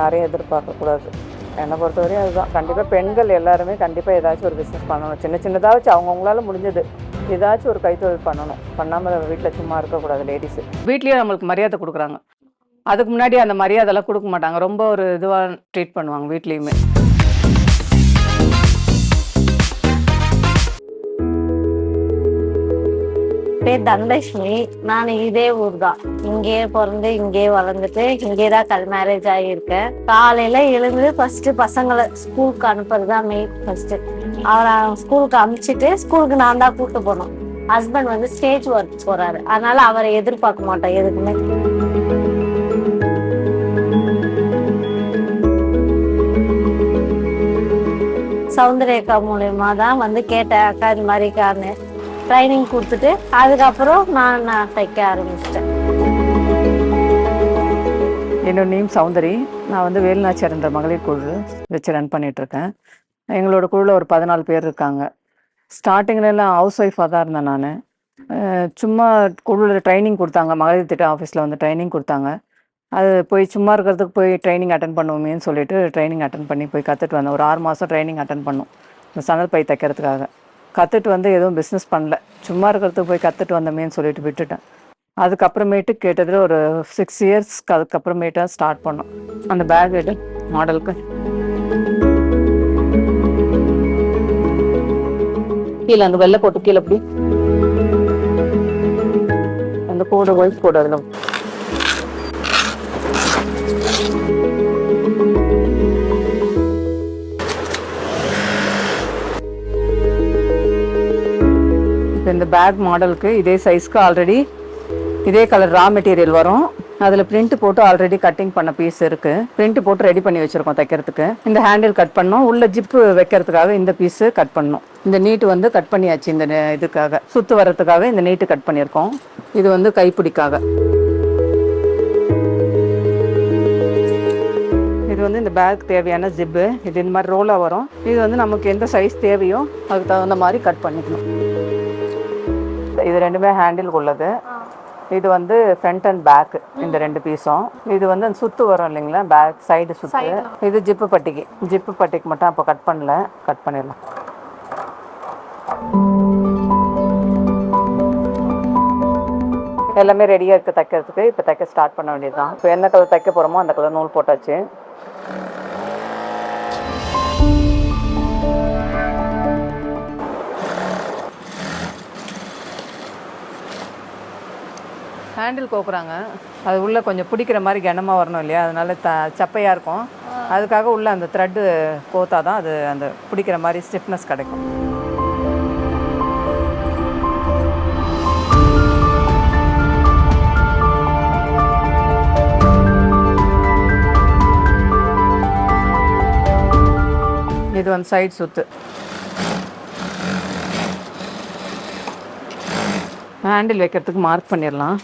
யாரையும் எதிர்பார்க்கக்கூடாது என்னை பொறுத்தவரையும் அதுதான். கண்டிப்பாக பெண்கள் எல்லாருமே கண்டிப்பாக ஏதாச்சும் ஒரு பிஸ்னஸ் பண்ணணும். சின்ன சின்னதாக வச்சு அவங்கவுங்களால முடிஞ்சது. ஏதாச்சும் ஒரு கைத்தொழில் பண்ணணும். பண்ணாமல் வீட்டில் சும்மா இருக்கக்கூடாது லேடிஸு வீட்லேயே நம்மளுக்கு மரியாதை கொடுக்குறாங்க. அதுக்கு முன்னாடி அந்த மரியாதைலாம் கொடுக்க மாட்டாங்க. ரொம்ப ஒரு இதுவாக ட்ரீட் பண்ணுவாங்க வீட்லேயுமே. பேர் தனலட்சுமி நான் இதே ஊர் தான் இங்கேயே பிறந்து இங்கேயே வளர்ந்துட்டு இங்கே தான் கல் மேரேஜ் ஆகியிருக்கேன் காலையில எழுந்து ஃபர்ஸ்ட் பசங்களை ஸ்கூலுக்கு அனுப்புறது தான் மெயின் ஃபர்ஸ்ட் அவரை ஸ்கூலுக்கு அனுப்பிச்சிட்டு ஸ்கூலுக்கு நான் தான் கூட்டு போனோம் ஹஸ்பண்ட் வந்து ஸ்டேஜ் ஒர்க் போறாரு. அதனால அவரை எதிர்பார்க்க மாட்டோம் எதுக்குமே. சௌந்தர்யக்கா மூலயமா தான் வந்து கேட்டேன் அக்கா இது மாதிரிக்கான்னு ட்ரைனிங் கொடுத்துட்டு அதுக்கப்புறம் நான் நான் தைக்க ஆரம்பிச்சிட்டேன். என்னோட நேம் சௌந்தரி. நான் வந்து வேலுநாச்சியார்ன்ற மகளிர் குழு வச்சு ரன் பண்ணிகிட்ருக்கேன் எங்களோட குழுவில் ஒரு பதினாலு பேர் இருக்காங்க. ஸ்டார்டிங்கில் எல்லாம் ஹவுஸ் ஒய்ஃபாக தான் இருந்தேன் நான். சும்மா குழுவில் ட்ரைனிங் கொடுத்தாங்க. மகளிர் திட்ட ஆஃபீஸில் வந்து ட்ரைனிங் கொடுத்தாங்க. அது போய் சும்மா இருக்கிறதுக்கு போய் ட்ரைனிங் அட்டன் பண்ணுவோமேன்னு சொல்லிட்டு ட்ரைனிங் அட்டன் பண்ணி போய் கற்றுட்டு வந்தேன். ஒரு ஆறு மாதம் ட்ரைனிங் அட்டன் பண்ணோம். இந்த சணல் பை தைக்கிறதுக்காக. கற்றுட்டு வந்து எதுவும் பிஸ்னஸ் பண்ணல. சும்மா இருக்கிறதுக்கு போய் கற்றுட்டு வந்தோமேன்னு சொல்லிட்டு விட்டுட்டேன். அதுக்கப்புறமேட்டு கேட்டதில் ஒரு சிக்ஸ் இயர்ஸ்க்கு அதுக்கப்புறமேட்டா ஸ்டார்ட் பண்ணோம். அந்த பேக் எடு மாடலுக்கு கீழே அந்த வெள்ளை போட்டு கீழே அப்படி அந்த கூட ஒயிட் கூட அதில். இப்போ இந்த பேக் மாடலுக்கு இதே சைஸ்க்கு ஆல்ரெடி இதே கலர் ரா மெட்டீரியல் வரும். அதில் பிரிண்ட் போட்டு ஆல்ரெடி கட்டிங் பண்ண பீஸ் இருக்குது பிரிண்ட் போட்டு ரெடி பண்ணி வச்சுருக்கோம் தைக்கிறதுக்கு. இந்த ஹேண்டில் கட் பண்ணோம். உள்ள ஜிப்பு வைக்கிறதுக்காக இந்த பீஸு கட் பண்ணோம். இந்த நீட்டு வந்து கட் பண்ணியாச்சு இந்த இதுக்காக. சுற்று வர்றதுக்காக இந்த நீட்டு கட் பண்ணியிருக்கோம். இது வந்து கைப்பிடிக்காக. இது வந்து இந்த பேக் தேவையான ஜிப்பு இது இந்த மாதிரி ரோலாக வரும். இது வந்து நமக்கு எந்த சைஸ் தேவையோ அதுக்கு தகுந்த மாதிரி கட் பண்ணிக்கணும். இது ரெண்டுமே ஹேண்டில் உள்ளது. இது வந்து ஃப்ரண்ட் அண்ட் பேக் இந்த ரெண்டு பீஸும் இது வந்து அந்த சுத்து வரும் இல்லைங்களா? பேக் சைடு சுத்து. இது ஜிப்பு பட்டிக்கு. ஜிப்பு பட்டிக்கு மட்டும் அப்போ கட் பண்ணல. கட் பண்ணிடலாம். எல்லாமே ரெடியாக இருக்குது தைக்கிறதுக்கு. இப்போ தைக்க ஸ்டார்ட் பண்ண வேண்டியதுதான். இப்போ என்ன கலர் தைக்க போகிறோமோ அந்த கலர் நூல் போட்டாச்சு. ஹேண்டில் கோக்குறாங்க. அது உள்ளே கொஞ்சம் பிடிக்கிற மாதிரி கனமாக வரணும் இல்லையா? அதனால த சப்பையாக இருக்கும். அதுக்காக உள்ளே அந்த த்ரெட்டு கோத்தா தான் அது அந்த பிடிக்கிற மாதிரி ஸ்டிஃப்னஸ் கிடைக்கும். இது வந்து சைடு சுத்து. ஹேண்டில் வைக்கிறதுக்கு மார்க் பண்ணிடலாம்.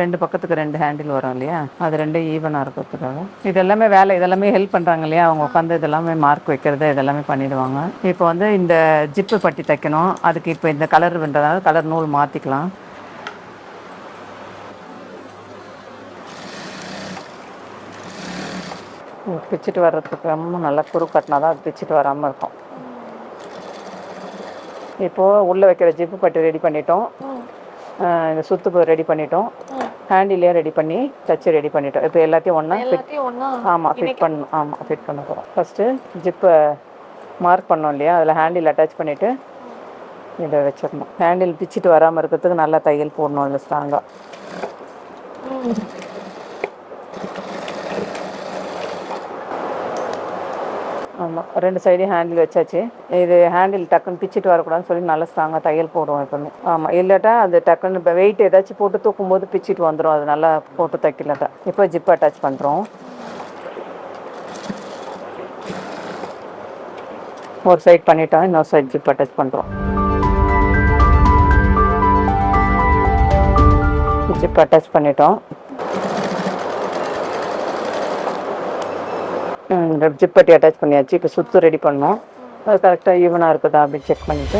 ரெண்டு பக்கத்துக்கு ரெண்டு ஹேண்டில் வரும் இல்லையா? அது ரெண்டும் ஈவனாக இருக்கிறதுக்காக. இது எல்லாமே வேலை இதெல்லாமே ஹெல்ப் பண்ணுறாங்க இல்லையா? அவங்க உட்காந்து இதெல்லாமே மார்க் வைக்கிறது இதெல்லாமே பண்ணிடுவாங்க. இப்போ வந்து இந்த ஜிப்பு பட்டி தைக்கணும். அதுக்கு இப்போ இந்த கலர் பண்ணுறதுனால கலர் நூல் மாற்றிக்கலாம் பிச்சுட்டு வர்றதுக்கு ரொம்ப நல்லா குறு கட்டினா தான் அது பிச்சுட்டு வராமல் இருக்கும். இப்போது உள்ளே வைக்கிற ஜிப்பு பட்டி ரெடி பண்ணிட்டோம். இந்த சுத்து ரெடி பண்ணிட்டோம். ஹேண்டிலே ரெடி பண்ணி தச்சு ரெடி பண்ணிட்டோம். இப்போ எல்லாத்தையும் ஒன்றா ஃபிட் ஆமாம் ஃபிட் பண்ணணும். ஆமாம் ஃபிட் பண்ண போகிறோம் ஃபஸ்ட்டு ஜிப்பை மார்க் பண்ணோம் இல்லையா? அதில் ஹேண்டில் அட்டாச் பண்ணிவிட்டு இதை வச்சிடணும். ஹேண்டில் பிச்சுட்டு வராமல் இருக்கிறதுக்கு நல்லா தையல் போடணும் அதில் ஸ்ட்ராங்காக ஆமாம் ரெண்டு சைடையும் ஹேண்டில் வச்சாச்சு. இது ஹேண்டில் டக்குன்னு பிச்சுட்டு வரக்கூடாதுன்னு சொல்லி நல்லா ஸ்ட்ராங்காக தையல் போடுவோம் எப்பவுமே. ஆமாம் இல்லாட்டா அது டக்குன்னு இப்போ வெயிட் ஏதாச்சும் போட்டு தூக்கும்போது பிச்சுட்டு வந்துடும் அது நல்லா போட்டு தைக்கலாட்டா. இப்போ ஜிப் அட்டாச் பண்ணுறோம் ஒரு சைட் பண்ணிட்டோம் இன்னொரு சைட் ஜிப் அட்டாச் பண்ணுறோம் ஜிப் அட்டாச் பண்ணிட்டோம். ஜிப் பட்டி அட்டாச் பண்ணியாச்சு. இப்போ சுத்து ரெடி பண்ணோம். அது கரெக்டாக ஈவனாக இருக்குதா அப்படின்னு செக் பண்ணிவிட்டு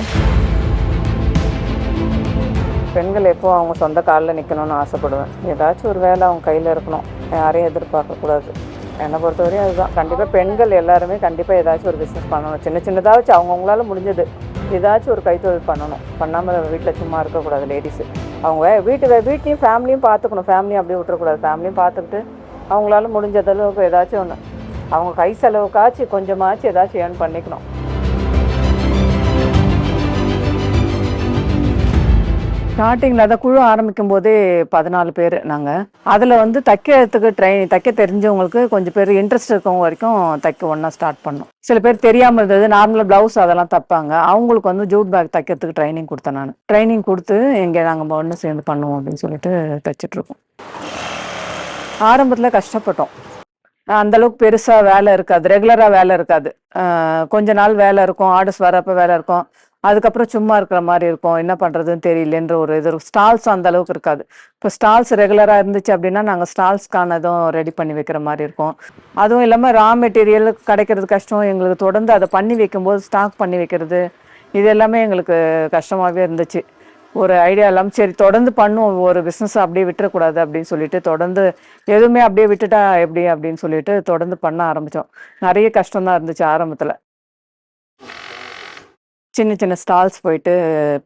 பெண்கள் எப்போ அவங்க சொந்த காலில் நிற்கணும்னு ஆசைப்படுவேன். ஏதாச்சும் ஒரு வேலை அவங்க கையில் இருக்கணும். யாரையும் எதிர்பார்க்கக்கூடாது என்னை பொறுத்தவரையும் அதுதான். கண்டிப்பாக பெண்கள் எல்லாருமே கண்டிப்பாக ஏதாச்சும் ஒரு பிஸ்னஸ் பண்ணணும். சின்ன சின்னதாச்சும் அவங்கவுங்களால முடிஞ்சது. ஏதாச்சும் ஒரு கைத்தொழில் பண்ணணும். பண்ணாமல் வீட்டில் சும்மா இருக்கக்கூடாது லேடிஸு அவங்க வீட்டு வே- வீட்டையும் ஃபேமிலியும் பார்த்துக்கணும் ஃபேமிலியும் அப்படியே விட்டுறக்கூடாது. ஃபேமிலியும் பார்த்துக்கிட்டு அவங்களால முடிஞ்ச அளவுக்கு ஏதாச்சும் ஒன்று அவங்க கை செலவுக்காச்சும் கொஞ்சமாச்சும் ஏதாச்சும் ஏர்ன் பண்ணிக்கணும். ஸ்டார்டிங்கில் அதை குழு ஆரம்பிக்கும் போதே பதினாலு பேர் நாங்கள் அதில் வந்து தைக்கிறதுக்கு ட்ரைனிங் தைக்க தெரிஞ்சவங்களுக்கு கொஞ்சம் பேர் இன்ட்ரெஸ்ட் இருக்கவங்க வரைக்கும் தைக்க ஒன்றா ஸ்டார்ட் பண்ணோம். சில பேர் தெரியாமல் இருந்தது நார்மலாக ப்ளவுஸ் அதெல்லாம் தைப்பாங்க. அவங்களுக்கு வந்து ஜூட் பேக் தைக்கிறதுக்கு ட்ரைனிங் கொடுத்தேன் நான். ட்ரைனிங் கொடுத்து இங்கே நாங்கள் ஒன்று சேர்ந்து பண்ணுவோம் அப்படின்னு சொல்லிட்டு தைச்சிட்ருக்கோம் ஆரம்பத்தில் கஷ்டப்பட்டோம். அந்த அளவுக்கு பெருசாக வேலை இருக்காது. ரெகுலராக வேலை இருக்காது. கொஞ்ச நாள் வேலை இருக்கும். ஆர்டர்ஸ் வரப்போ வேலை இருக்கும். அதுக்கப்புறம் சும்மா இருக்கிற மாதிரி இருக்கும். என்ன பண்ணுறதுன்னு தெரியலன்ற ஒரு இது ஸ்டால்ஸ் அந்த அளவுக்கு இருக்காது. இப்போ ஸ்டால்ஸ் ரெகுலராக இருந்துச்சு அப்படின்னா நாங்கள் ஸ்டால்ஸ்க்கானதும் ரெடி பண்ணி வைக்கிற மாதிரி இருக்கும். அதுவும் இல்லாமல் ரா மெட்டீரியல் கிடைக்கிறது கஷ்டம். எங்களுக்கு தொடர்ந்து அதை பண்ணி வைக்கும்போது ஸ்டாக் பண்ணி வைக்கிறது இது எல்லாமே எங்களுக்கு கஷ்டமாகவே இருந்துச்சு. ஒரு ஐடியா இல்லாமல் சரி தொடர்ந்து பண்ணுவோம் ஒரு பிஸ்னஸ் அப்படியே விட்டுறக்கூடாது அப்படின்னு சொல்லிட்டு தொடர்ந்து எதுவுமே அப்படியே விட்டுட்டா எப்படி அப்படின்னு சொல்லிட்டு தொடர்ந்து பண்ண ஆரம்பித்தோம் நிறைய கஷ்டம் தான் இருந்துச்சு ஆரம்பத்தில். சின்ன சின்ன ஸ்டால்ஸ் போயிட்டு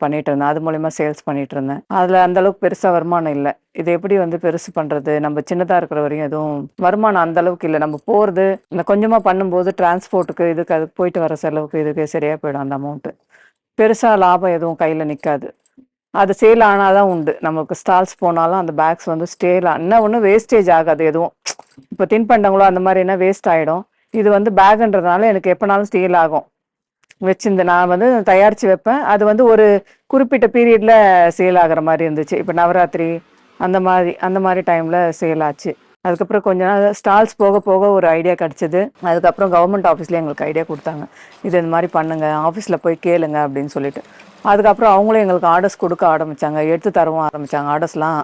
பண்ணிட்டு இருந்தேன். அது மூலிமா சேல்ஸ் பண்ணிட்டு இருந்தேன். அதில் அந்த அளவுக்கு பெருசாக வருமானம் இல்லை. இது எப்படி வந்து பெருசு பண்ணுறது நம்ம சின்னதாக இருக்கிற வரையும் எதுவும் வருமானம் அந்த அளவுக்கு இல்லை. நம்ம போகிறது இந்த கொஞ்சமாக பண்ணும்போது டிரான்ஸ்போர்ட்டுக்கு இதுக்கு அதுக்கு போயிட்டு வர செலவுக்கு இதுக்கு சரியாக போயிடும் அந்த அமௌண்ட்டு பெருசாக லாபம் எதுவும் கையில் நிற்காது அது சேல் ஆனால் தான் உண்டு. நமக்கு ஸ்டால்ஸ் போனாலும் அந்த பேக்ஸ் வந்து ஸ்டேல் என்ன ஒன்றும் வேஸ்டேஜ் ஆகாது எதுவும். இப்போ தின்பண்டங்களோ அந்த மாதிரி என்ன வேஸ்ட் ஆகிடும் இது வந்து பேக்குன்றதுனால எனக்கு எப்போனாலும் ஸ்டேல் ஆகும். வச்சிருந்து நான் வந்து தயாரித்து வைப்பேன். அது வந்து ஒரு குறிப்பிட்ட பீரியடில் சேல் ஆகிற மாதிரி இருந்துச்சு. இப்போ நவராத்திரி அந்த மாதிரி அந்த மாதிரி டைமில் சேல் ஆச்சு. அதுக்கப்புறம் கொஞ்ச நாள் ஸ்டால்ஸ் போக போக ஒரு ஐடியா கிடச்சிது. அதுக்கப்புறம் கவர்மெண்ட் ஆஃபீஸில் எங்களுக்கு ஐடியா கொடுத்தாங்க. இது இந்த மாதிரி பண்ணுங்கள் ஆஃபீஸில் போய் கேளுங்க அப்படின்னு சொல்லிட்டு. அதுக்கப்புறம் அவங்களும் எங்களுக்கு ஆர்டர்ஸ் கொடுக்க ஆரம்பித்தாங்க எடுத்து தரவும் ஆரம்பித்தாங்க ஆர்டர்ஸ்லாம்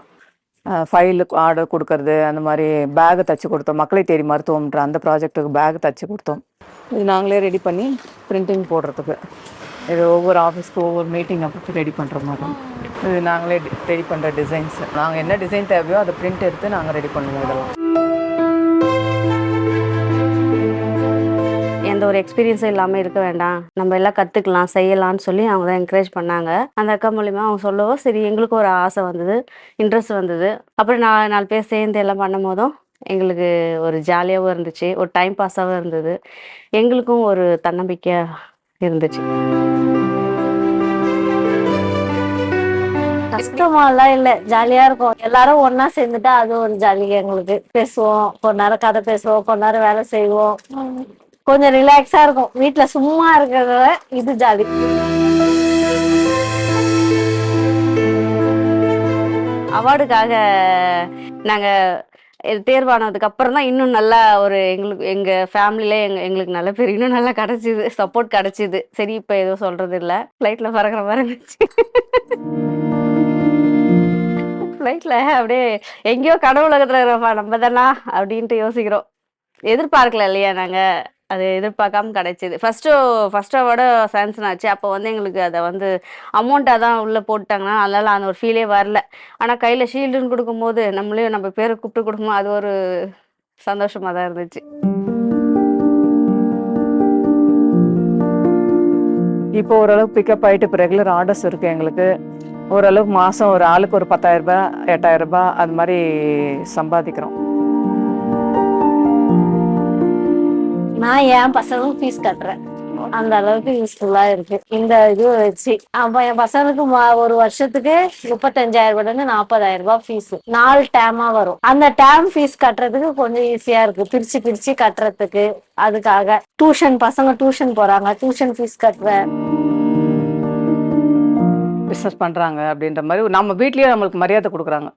ஃபைலுக்கு ஆர்டர் கொடுக்கறது அந்த மாதிரி பேகு தச்சு கொடுத்தோம். மக்களை தேடி மருத்துவம்ன்ற அந்த ப்ராஜெக்ட்டுக்கு பேக் தச்சு கொடுத்தோம். இது நாங்களே ரெடி பண்ணி பிரிண்டிங் போடுறதுக்கு. இது ஒவ்வொரு ஆஃபீஸ்க்கு ஒவ்வொரு மீட்டிங் அப்போ ரெடி பண்ணுற மாதிரி. இது நாங்களே ரெடி பண்ணுற டிசைன்ஸ் நாங்கள் என்ன டிசைன் தேவையோ அதை பிரிண்ட் எடுத்து நாங்கள் ரெடி பண்ணுவோம் இதெல்லாம். ஒரு எக்ஸ்பீரியன்ஸும் இல்லாமல் இருக்க வேண்டாம். நம்ம எல்லாம் கற்றுக்கலாம் செய்யலாம்னு சொல்லி அவங்க தான் என்கரேஜ் பண்ணாங்க. அந்த அக்கா மூலிமா அவங்க சொல்லவும் சரி எங்களுக்கும் ஒரு ஆசை வந்தது இன்ட்ரெஸ்ட் வந்தது. அப்புறம் நான் நாலு பேர் சேர்ந்து எல்லாம் பண்ணும் போதும் எங்களுக்கு ஒரு ஜாலியாகவும் இருந்துச்சு ஒரு டைம் பாஸாகவும் இருந்தது. எங்களுக்கும் ஒரு தன்னம்பிக்கையாக இருந்துச்சு. கஷ்டமாலாம் இல்ல ஜாலியா இருக்கும். எல்லாரும் ஒன்னா சேர்ந்துட்டா அது ஒரு ஜாலி எங்களுக்கு. பேசுவோம் கொஞ்ச நேரம் கதை பேசுவோம் கொஞ்ச நேரம் வேலை செய்வோம். கொஞ்சம் ரிலாக்ஸா இருக்கும். வீட்டுல சும்மா இருக்கிறத இது ஜாலி. அவார்டுக்காக நாங்கள் தேர்வானதுக்கு அப்புறம் தான் இன்னும் நல்லா ஒரு எங்களுக்கு எங்கள் ஃபேமிலியில எங்க எங்களுக்கு நல்ல பேர் இன்னும் நல்லா கிடச்சிது. சப்போர்ட் கிடச்சிது. சரி இப்போ எதுவும் சொல்கிறது இல்லை. ஃப்ளைட்டில் பறக்கிற மாதிரி இருந்துச்சு. ஃப்ளைட்டில் அப்படியே எங்கேயோ கடவுள் உலகத்தில் இருக்கிறப்பா நம்ம தானா? அப்படின்ட்டு யோசிக்கிறோம். எதிர்பார்க்கல இல்லையா நாங்கள் அது எதிர்பார்க்காம கிடைச்சிது. ஃபஸ்ட்டு ஃபஸ்ட் அவார்டு சாம்சன் ஆச்சு. அப்போ வந்து எங்களுக்கு அதை வந்து அமௌண்ட்டாக தான் உள்ளே போட்டாங்கன்னா அதனால் அந்த ஒரு ஃபீலே வரல. ஆனால் கையில் ஷீல்டுன்னு கொடுக்கும்போது நம்மளையும் நம்ம பேரை கூப்பிட்டு கொடுக்கும்போது அது ஒரு சந்தோஷமாக தான் இருந்துச்சு. இப்போ ஓரளவுக்கு பிக்கப் ஆகிட்டு இப்போ ரெகுலர் ஆர்டர்ஸ் இருக்குது எங்களுக்கு. ஓரளவுக்கு மாதம் ஒரு ஆளுக்கு ஒரு பத்தாயிரம் ரூபாய் எட்டாயிரம் ரூபாய் அது மாதிரி சம்பாதிக்கிறோம். நான் என் பசங்களும் ஃபீஸ் கட்டுறேன். அந்த அளவுக்கு யூஸ்ஃபுல்லா இருக்கு. இந்த இது வச்சு. அப்ப என் பசங்களுக்கு ஒரு வருஷத்துக்கு முப்பத்தஞ்சாயிரம் ரூபாய்ல இருந்து நாற்பதாயிரம் ரூபாய் ஃபீஸ் நாலு டேமா வரும். அந்த டேம் ஃபீஸ் கட்டுறதுக்கு கொஞ்சம் ஈஸியா இருக்கு. பிரிச்சு பிரிச்சு கட்டுறதுக்கு. அதுக்காக டியூஷன் பசங்க டியூஷன் போறாங்க. டியூஷன் ஃபீஸ் கட்டுறேன். பிஸ்னஸ் பண்ணுறாங்க அப்படின்ற மாதிரி நம்ம வீட்லேயே நம்மளுக்கு மரியாதை கொடுக்குறாங்க.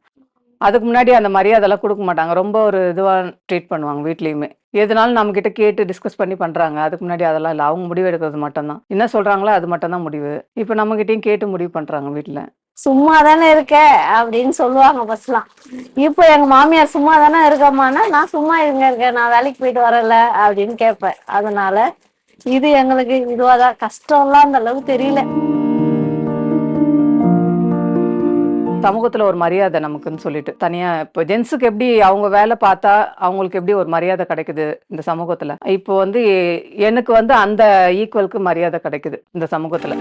அதுக்கு முன்னாடி அந்த மரியாதைலாம் கொடுக்க மாட்டாங்க. ரொம்ப ஒரு இதுவாக ட்ரீட் பண்ணுவாங்க வீட்லேயுமே. எதுனாலும் நம்ம கிட்ட கேட்டு டிஸ்கஸ் பண்ணி பண்றாங்க. அதுக்கு முன்னாடி அதெல்லாம் இல்லை. அவங்க முடிவு எடுக்கிறது மட்டும்தான். என்ன சொல்றாங்களோ அது மட்டும் தான் முடிவு. இப்போ கிட்டயும் கேட்டு முடிவு பண்றாங்க வீட்டுல சும்மா தானே இருக்க அப்படின்னு சொல்லுவாங்க ஃபர்ஸ்ட்லாம் இப்போ எங்க மாமியார் சும்மா தானே இருக்கம்மானா நான் சும்மா இருங்க இருக்கேன் நான் வேலைக்கு போயிட்டு வரல அப்படின்னு கேட்பேன். அதனால இது எங்களுக்கு இதுவாதான். கஷ்டம்லாம் அந்த அளவுக்கு தெரியல. சமூகத்துல ஒரு மரியாதை நமக்குன்னு சொல்லிட்டு. தனியா இப்போ ஜென்ஸுக்கு எப்படி அவங்க வேலை பார்த்தா அவங்களுக்கு எப்படி ஒரு மரியாதை கிடைக்குது இந்த சமூகத்துல? இப்போ வந்து எனக்கு வந்து அந்த ஈக்குவலுக்கு மரியாதை கிடைக்குது இந்த சமூகத்துல.